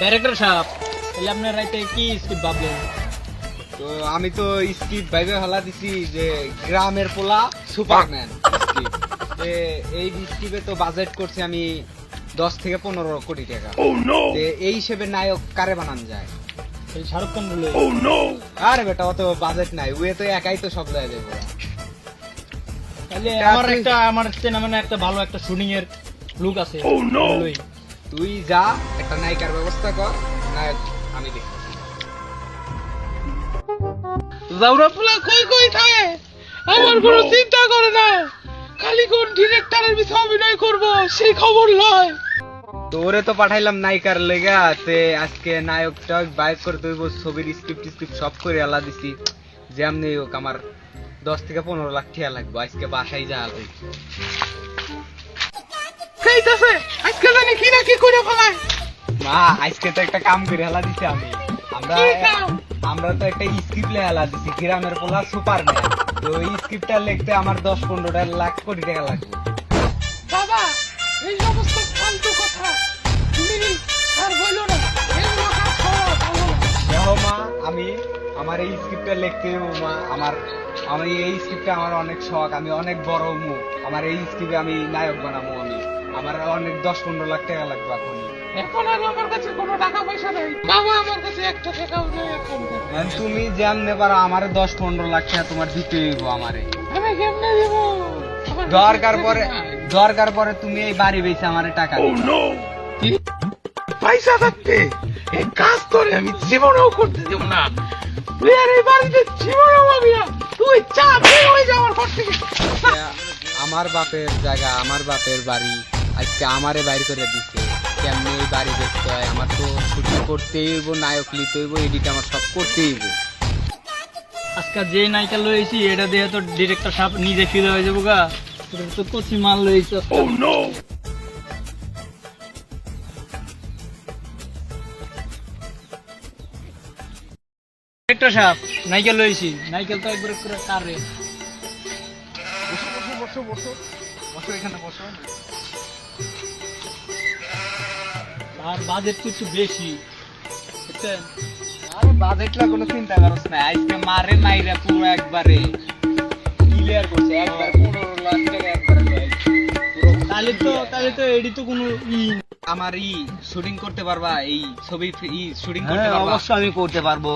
Director সাহেব তাহলে আপনার রাইতে কি স্ক্রিপ্ট ভাবলেন? তো আমি তো স্কিপ ভাইবে হলা দিছি যে গ্রামের পোলা সুপারম্যান স্কিপ এই স্কিপে তো বাজেট করছি আমি দশ থেকে পনেরো কোটি টাকা। তে এই হিসেবে নায়ক কারে বানান যায়? শাহরুখ খান বলে। আরে বেটা অত বাজেট নাই। ওয়ে তো একাই তো সব জায়গায় দেবো। তাহলে আমার একটা আমার সিনেমা একটা ভালো একটা শুটিং এর লুক আছে। তুই যা একটা নায়িকার ব্যবস্থা কর নায়ক আমি দেখি জাউরা পোলা কই কই থাকে? আমার কোনো চিন্তা করে না। খালি কোন ডিরেক্টরের বিষয়ে অভিনয় করব সেই খবর লয়। তোরে তো পাঠাইলাম নায়িকার লেগা তে আজকে নায়ক টায়ক বাইক করে তুই ছবির স্ক্রিপ্ট স্ক্রিপ্ট সব করে আলা দিছি। যেমনি হোক আমার দশ থেকে পনেরো লাখ টাকা লাগবে আজকে বাসায় যা খাইতাছে আজকে জানি কি করে ফেলায় মা আজকে তো একটা কাম করে হেলা দিছি আমি। আমরা আমরা তো একটা স্ক্রিপ্ট হেলা দিছি গ্রামের পোলা সুপারম্যান তো এই স্ক্রিপ্টটা লিখতে আমার দশ পনেরোটা লাখ কোটি টাকা লাগবে। বাবা এই সমস্ত ফালতু কথা। তুমি আর বলো না এগুলো কাজ করা দেখো মা আমি আমার এই স্ক্রিপ্টটা লিখতে মা আমার আমি এই স্ক্রিপ্টে আমার অনেক শখ আমি অনেক বড় মুখ। আমার এই স্ক্রিপ্টে আমি নায়ক বানাবো আমি। আমার অনেক দশ পনেরো লাখ টাকা লাগবে এখনই এখন আর আমার কাছে কোনো টাকা পয়সা নেই। বাবা আমার কাছে একটা টাকাও নেই এখন। এখন তুমি জানতে পারো আমার দশ পনেরো লাখ টাকা তোমার দিতে হইব আমারে। আমি কেমনে দেব? দরকার পরে দরকার পরে তুমি এই বাড়ি বেচে আমারে টাকা পয়সা থাকতে এই কাজ করে আমি জীবনেও করতে দেব না। তুই আর এই বাড়িতে জীবনেও পাবি না। তুই চা বের হয়ে যাওয়ার পর থেকে। আমার বাপের জায়গা আমার বাপের বাড়ি। আজকে আমারে বাইর করে দিছে। কেমনে এই বাড়ি দেখতে হয়? আমার তো শুটিং করতেই হইব নায়ক লিতে হইব এডিট আমার সব করতেই হইব। আজকে যে নায়িকা লয়েছি এটা দিয়ে তো ডিরেক্টর সাহেব নিজে ফিরে হয়ে যাব গা। তো কচি মাল লয়েছি ডিরেক্টর সাহেব নাইকেল লয়েছি নাইকেল তো একবার করে কার রে বসো বসো বসো। বসো এখানে বসো। আর বাজেট তো একটু বেশি। বুঝছেন? আরে বাজেটলা কোনো চিন্তা করছ না আজকে মারে মাইরা পুরো একবারে ক্লিয়ার করছে একবার পনেরো লাখ টাকা একবারে পুরো তাহলে তো তাহলে তো এডি তো কোনো ই আমার ই শুটিং করতে পারবা এই ছবি ই শুটিং করতে হ্যাঁ পারবা। অবশ্যই আমি করতে পারব।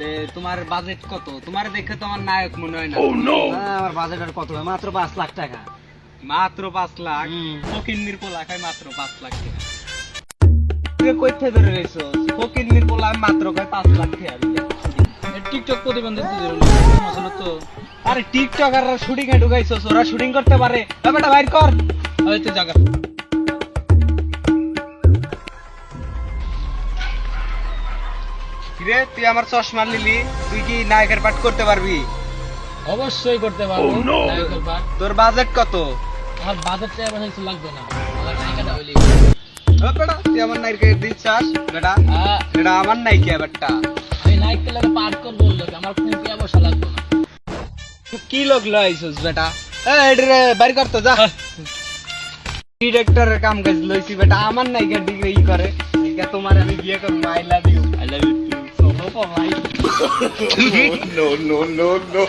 তে তোমার বাজেট কত? তোমার দেখে তো আমার নায়ক মনে হয় না। হ্যাঁ, আমার বাজেট আর কত? মাত্র পাঁচ লাখ টাকা। মাত্র পাঁচ লাখ? হুম। ফকিন্নির পোলা খায় মাত্র পাঁচ লাখ টাকা। তুই কইতে ধরে রইছো ফকিন্নির পোলা মাত্র খায় পাঁচ লাখ টাকা। টিকটক প্রতিবন্ধী আসলে তো। আরে টিকটকাররা শুটিং এ ঢুকাইছো ওরা শুটিং করতে পারে। এ বেটা বাইর কর। হয়তো জায়গা কিরে তুই আমার চশমা নিলি তুই কি নায়কের পাঠ করতে পারবি? অবশ্যই করতে পারব। নায়কের পাঠ। তোর বাজেট কত? আমার বাজেট পয়সা লাগবে না। আমার নায়িকাটা হইলে এ বেটা তুই আমার নায়কের দিচ্ছাস বেটা আহ, এটা আমার নায়িকা বেটা আমি নায়ককে লাগে পাঠ করব লোক আমার কোনো টাকা লাগবে না তুই কি লোক লইছস বেটা এ এডরে বাইর কর তো যা ডিরেক্টরের কাম কাজ লইছি বেটা আমার নায়িকার দিকে ই করে তোমার আমি বিয়ে করব I love you I love you no, no, no, no.